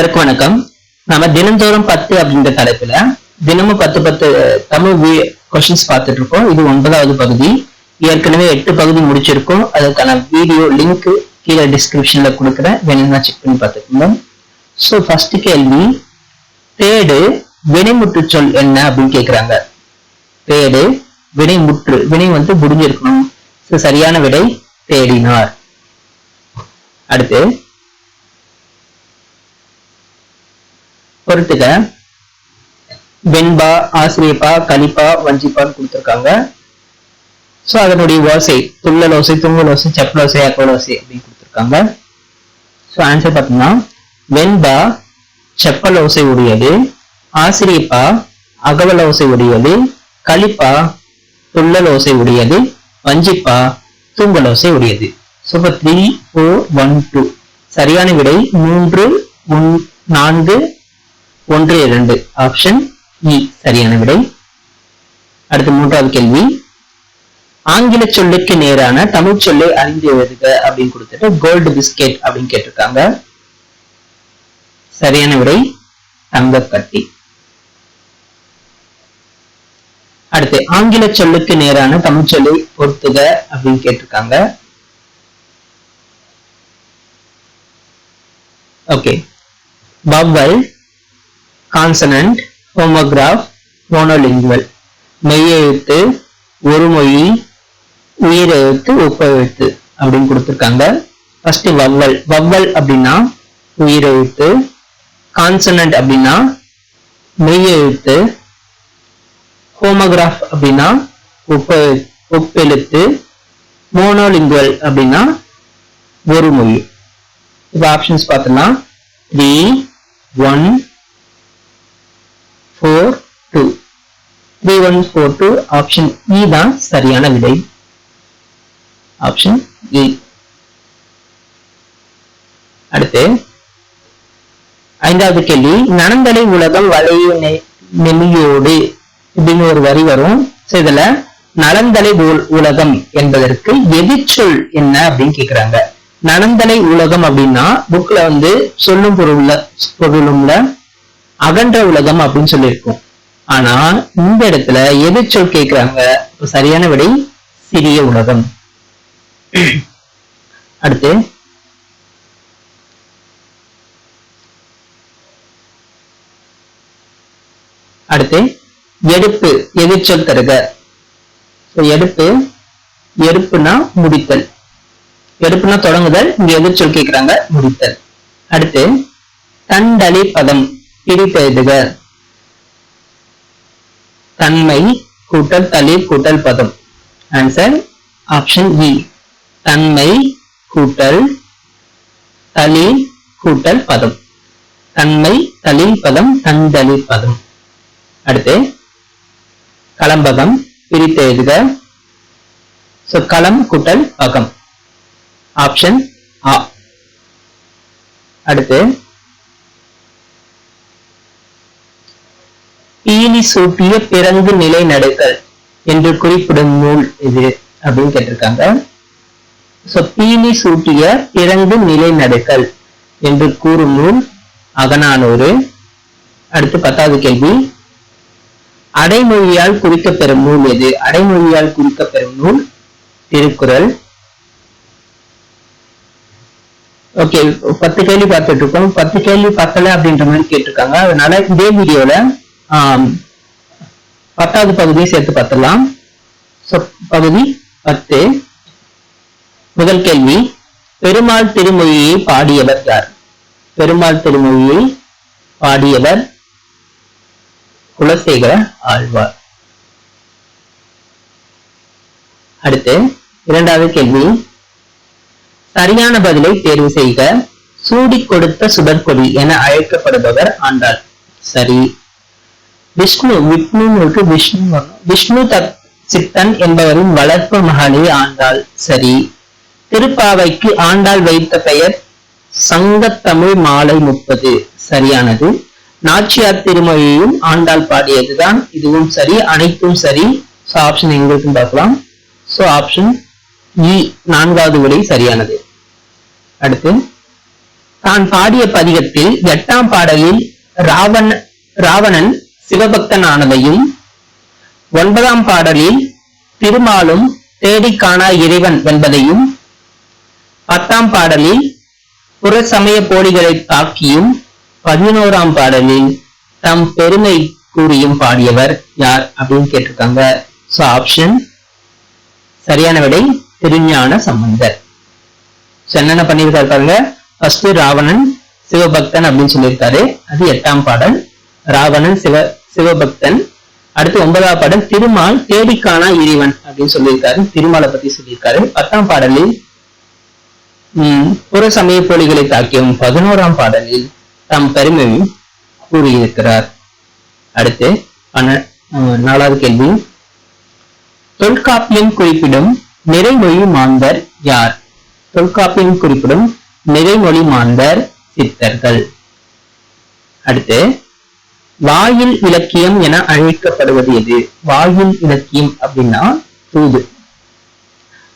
அனைவருக்கும் வணக்கம். நம்ம தினந்தோறும் பத்து அப்படின்ற தலைப்புல தினமும் பத்து பத்து தமிழ் கொஸ்டின்ஸ் பார்த்துட்டு இருக்கோம் இது ஒன்பதாவது பகுதி. ஏற்கனவே எட்டு பகுதி முடிச்சிருக்கோம். அதுக்கான வீடியோ லிங்க் கீழே டிஸ்கிரிப்ஷன்ல கொடுக்குறேன். வேணும்னா செக் பண்ணி பார்த்துக்கோங்க. ஸோ ஃபர்ஸ்ட் கேள்வி தேடு வினைமுற்று சொல் என்ன அப்படின்னு கேட்குறாங்க தேடு வினைமுற்று வினை வந்து முடிஞ்சிருக்கணும் சரியான விடை தேடினார். அடுத்து பொறுத்துக்க வெண்பா ஆசிரியப்பா கலிப்பா வஞ்சிப்பான்னு கொடுத்துருக்காங்க. ஸோ அதனுடைய ஓசை துள்ளல் ஓசை துங்கல் ஓசை செப்பல் ஓசை அக்கோல் ஓசை அப்படின்னு கொடுத்துருக்காங்க. ஸோ ஆன்சர் பார்த்தீங்கன்னா வெண்பா செப்பல் ஓசை உடையது ஆசிரியப்பா அகவல் ஓசை உடையது கலிப்பா துள்ளல் ஓசை உடையது வஞ்சிப்பா தூங்கல் ஓசை உடையது. Super three four one two சரியான விடை மூன்று நான்கு ஒன்று இரண்டு. ஆப்ஷன் இ e. சரியான விடை. அடுத்து மூன்றாவது கேள்வி. ஆங்கில சொல்லுக்கு நேரான தமிழ் சொல்லை அறிந்து எழுதுக அப்படின்னு கொடுத்துட்டு கோல்டு பிஸ்கெட் அப்படின்னு கேட்டிருக்காங்க. சரியான விடை. தங்கக்கட்டி. அடுத்து ஆங்கில சொல்லுக்கு நேரான தமிழ் சொல்லை பொறுத்துக அப்படின்னு கேட்டிருக்காங்க. Okay vowel consonant homograph monolingual மெய்யெழுத்து ஒரு மொழி உயிரெழுத்து ஒப்பெழுத்து அப்படின்னு கொடுத்துருக்காங்க. ஃபர்ஸ்ட் வவ்வல் வவ்வல் அப்படின்னா உயிரெழுத்து கான்சனன்ட் அப்படின்னா மெய்யெழுத்து ஹோமோகிராஃப் அப்படின்னா ஒப்ப ஒப்பெழுத்து மோனோலிங்குவல் அப்படின்னா ஒரு மொழி. இப்போ ஆப்ஷன்ஸ் பார்த்தோம்னா three one four two three one four two option இ தான் சரியான விடை. ஆப்ஷன் இ e. அடுத்து ஐந்தாவது கேள்வி நனந்தலை உலகம் வளைய நெ- நெமியோடு இப்படின்னு ஒரு வரி வரும். இதுல நலந்தலை உலகம் என்பதற்கு எதிர்ச்சொல் என்ன அப்படின்னு கேக்குறாங்க. நனந்தலை உலகம் அப்படின்னா புக்ல வந்து சொல்லும் பொருள்ல பொருளும்ல அகன்ற உலகம் அப்படின்னு சொல்லியிருக்கோம். ஆனா இந்த இடத்துல எதிர்ச்சொல் கேக்குறாங்க கேட்கிறாங்க? சரியான விடை சிறிய உலகம். அடுத்து அடுத்து எடுப்பு எதிர்ச்சொல் தருக? எடுப்பு எடுப்புனா முடித்தல். எடுப்புனா தொடங்குதல் இங்க எதிர்ச்சொல் கேட்கிறாங்க? முடித்தல். அடுத்து தண்டலி பதம் பிரித்தெழுதுக. தன்மை கூட்டல் தளி கூட்டல் பதம். ஆன்சர் ஆப்ஷன் இ தன்மை கூட்டல் தளி கூட்டல் பதம். தன்மை தளில் பதம் தந்தளி பதம். அடுத்து களம்பதம் பிரித்து எழுதுக களம் கூட்டல் பகம். ஆப்ஷன் ஆ அடுத்து பீலி சூட்டிய பிறங்கு நிலை நடுகள் என்று குறிப்பிடும் நூல் இது அப்படின்னு கேட்டிருக்காங்க. ஸோ பீலி சூட்டிய பிறங்கு நிலை நடுகள் என்று கூறும் நூல் அகநானூறு. அடுத்து பத்தாவது கேள்வி. அடைமொழியால் குறிக்கப்பெறும் நூல் எது? அடைமொழியால் குறிக்கப்பெறும் நூல் திருக்குறள். ஓகே பத்து கேள்வி பார்த்துட்டு இருக்கோம். பத்து கேள்வி பத்தல அப்படின்ற மாதிரி கேட்டிருக்காங்க. அதனால இதே வீடியோல ஆம், பத்தாவது பகுதியை சேர்த்து பார்த்துடலாம். பகுதி பத்து. முதல் கேள்வி பெருமாள் திருமொழியை பாடியவர் யார்? பெருமாள் திருமொழியை பாடியவர் குலசேகர ஆழ்வார். அடுத்து இரண்டாவது கேள்வி சரியான பதிலை தேர்வு செய்க. சூடிக் கொடுத்த சுடற்கொடி என அழைக்கப்படுபவர் ஆண்டாள். சரி. விஷ்ணு விஷ்ணுவுக்கு விஷ்ணு விஷ்ணு தத் சித்தன் என்பவரின் வளர்ப்பு மகளே ஆண்டாள். சரி. திருப்பாவைக்கு ஆண்டாள் வைத்த பெயர் சங்கத்தமிழ் மாலை முப்பது. சரியானது. நாச்சியார் திருமொழியையும் ஆண்டாள் பாடியதுதான். இதுவும் சரி. அனைத்தும் சரி. சோ ஆப்ஷன் எங்களுக்கும் பார்க்கலாம். ஸோ ஆப்ஷன் இ நான்காவது விடை சரியானது. அடுத்து தான் பாடிய பதிகத்தில் எட்டாம் பாடலில் ராவண ராவணன் சிவபக்தன் ஆனதையும் ஒன்பதாம் பாடலில் திருமாலும் தேடி காணா இறைவன் என்பதையும் பத்தாம் பாடலில் புற சமய போலிகளை தாக்கியும் பதினோராம் பாடலில் தம் பெருமை கூறியும் பாடியவர் யார் அப்படின்னு கேட்டிருக்காங்க. சோ ஆப்ஷன் சரியான விடை திருஞான சம்பந்தர். So, என்னென்ன பண்ணியிருக்காரு பாருங்க? ஃபர்ஸ்ட் ராவணன் சிவபக்தன் அப்படின்னு சொல்லியிருக்காரு. அது எட்டாம் பாடல். ராவணன் சிவ சிவபக்தன். அடுத்து ஒன்பதாம் பாடல் திருமால் தேடிக்கானா இறைவன் அப்படின்னு சொல்லியிருக்காரு. திருமாலை பத்தி சொல்லியிருக்காரு. பத்தாம் பாடலில் உம் புற சமய போலிகளை தாக்கியும் பதினோராம் பாடலில் தம் பெருமையும் கூறியிருக்கிறார். அடுத்து நாலாவது கேள்வி. தொல்காப்பியம் குறிப்பிடும் நிறைமொழி மாந்தர் யார்? தொல்காப்பியம் குறிப்பிடும் நிறைமொழி மாந்தர் சித்தர்கள். அடுத்து வாயில் இலக்கியம் என அழைக்கப்படுவது எது? வாயில் இலக்கியம் அப்படின்னா தூது.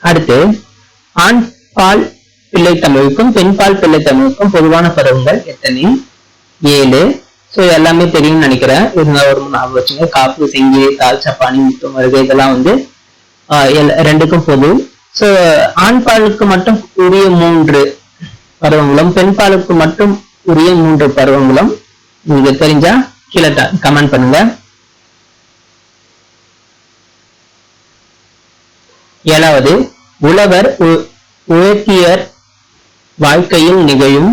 அடுத்து ஆண் பால் பிள்ளை தமிழுக்கும் பெண் பால் பிள்ளை தமிழுக்கும் பொதுவான பருவங்கள் எத்தனை? ஏழு. ஸோ எல்லாமே தெரியும்னு நினைக்கிறேன். இருந்தால் ஒரு ஞாபகம் வச்சுங்க. காப்பு செங்கி தால் சப்பானி முத்து வருகை இதெல்லாம் வந்து ஆஹ் ரெண்டுக்கும் பொது. சோ ஆண் பாலுக்கு மட்டும் உரிய மூன்று பருவங்களும் பெண் பாலுக்கு மட்டும் உரிய மூன்று பருவங்களும் உங்களுக்கு தெரிஞ்சா கீழே கமெண்ட் பண்ணுங்க. ஏழாவது உழவர் உயர்த்தியர் வாழ்க்கையில் நிகழும்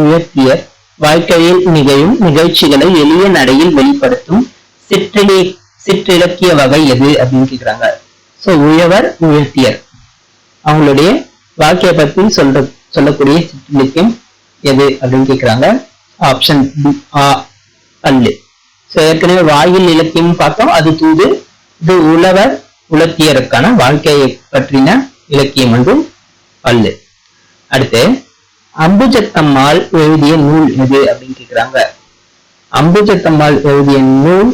உயர்த்தியர் வாழ்க்கையில் நிகழும் நிகழ்ச்சிகளை எளிய நடையில் வெளிப்படுத்தும் சிற்றிலி சிற்றிலக்கிய வகை எது அப்படின்னு கேக்குறாங்க. ஸோ உழவர் உயர்த்தியர். அவங்களுடைய வாழ்க்கையை பற்றி சொல்ற சொல்லக்கூடிய சிற்றிலக்கியம் எது அப்படின்னு கேக்குறாங்க. ஆப்ஷன் ஆ பல்லு ஸோ ஏற்கனவே வாயில் இலக்கியம் பார்த்தோம். அது தூது இது உழவர் உலக்கியருக்கான வாழ்க்கையை பற்றின இலக்கியம் வந்து பல்லு அடுத்து அம்புஜத்தம்மாள் எழுதிய நூல் எது அப்படின்னு கேக்குறாங்க. அம்புஜத்தம்மாள் எழுதிய நூல்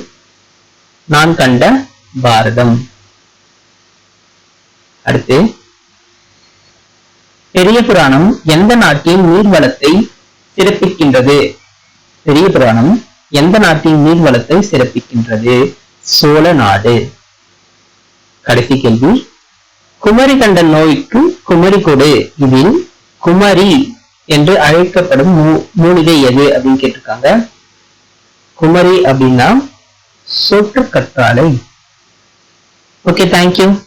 நான் கண்ட பாரதம். அடுத்து பெரிய புராணம் எந்த நாட்டின் நீர்வளத்தை சிறப்பிக்கின்றது. பெரிய புராணம் எந்த நாட்டின் நீர்வளத்தை சிறப்பிக்கின்றது? சோழ நாடு. கடைசி கேள்வி. குமரி கண்ட நோய்க்கு குமரி கொடு. இதில் குமரி என்று அழைக்கப்படும் மூ- மூலிகை எது அப்படின்னு கேட்டிருக்காங்க. குமரி அப்படின்னா சொற்று கற்றாழை. Okay thank you